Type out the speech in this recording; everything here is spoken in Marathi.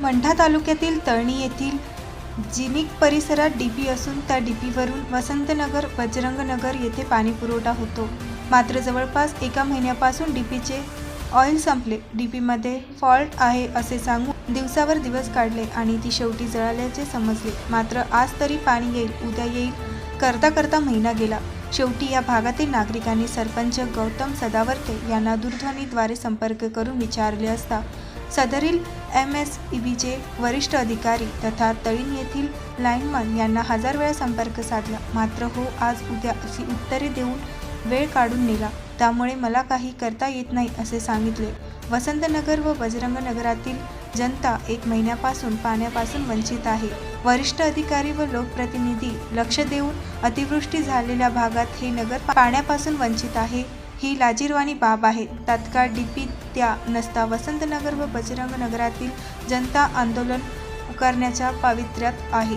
मंठा तालुक्यातील तळणी येथील जिनिक परिसरात डीपी असून त्या डीपीवरून वसंतनगर बजरंगनगर येथे पाणी पुरवठा होतो. मात्र जवळपास एका महिन्यापासून डीपीचे ऑइल संपले. डीपीमध्ये फॉल्ट आहे असे सांगून दिवसावर दिवस काढले आणि ती शेवटी जळाल्याचे समजले. मात्र आज तरी पाणी येईल उद्या येईल करता करता महिना गेला. शेवटी या भागातील नागरिकांनी सरपंच गौतम सदावर्ते यांना दूरध्वनीद्वारे संपर्क करून विचारले असता सदरील एम एस ई बीचे वरिष्ठ अधिकारी तथा तळीन येथील लाईनमन यांना हजार वेळा संपर्क साधला. मात्र हो आज उद्या अशी उत्तरे देऊन वेळ काढून नेला. त्यामुळे मला काही करता येत नाही असे सांगितले. वसंतनगर व बजरंगनगरातील जनता एक महिन्यापासून पाण्यापासून वंचित आहे. वरिष्ठ अधिकारी व लोकप्रतिनिधी लक्ष देऊन अतिवृष्टी झालेल्या भागात हे नगर पाण्यापासून वंचित आहे ही लाजीरवाणी बाब आहे. तात्काळ डीपी त्या नसता. वसंतनगर व बजरंग नगरातील जनता आंदोलन करण्याच्या पावित्र्यात आहे.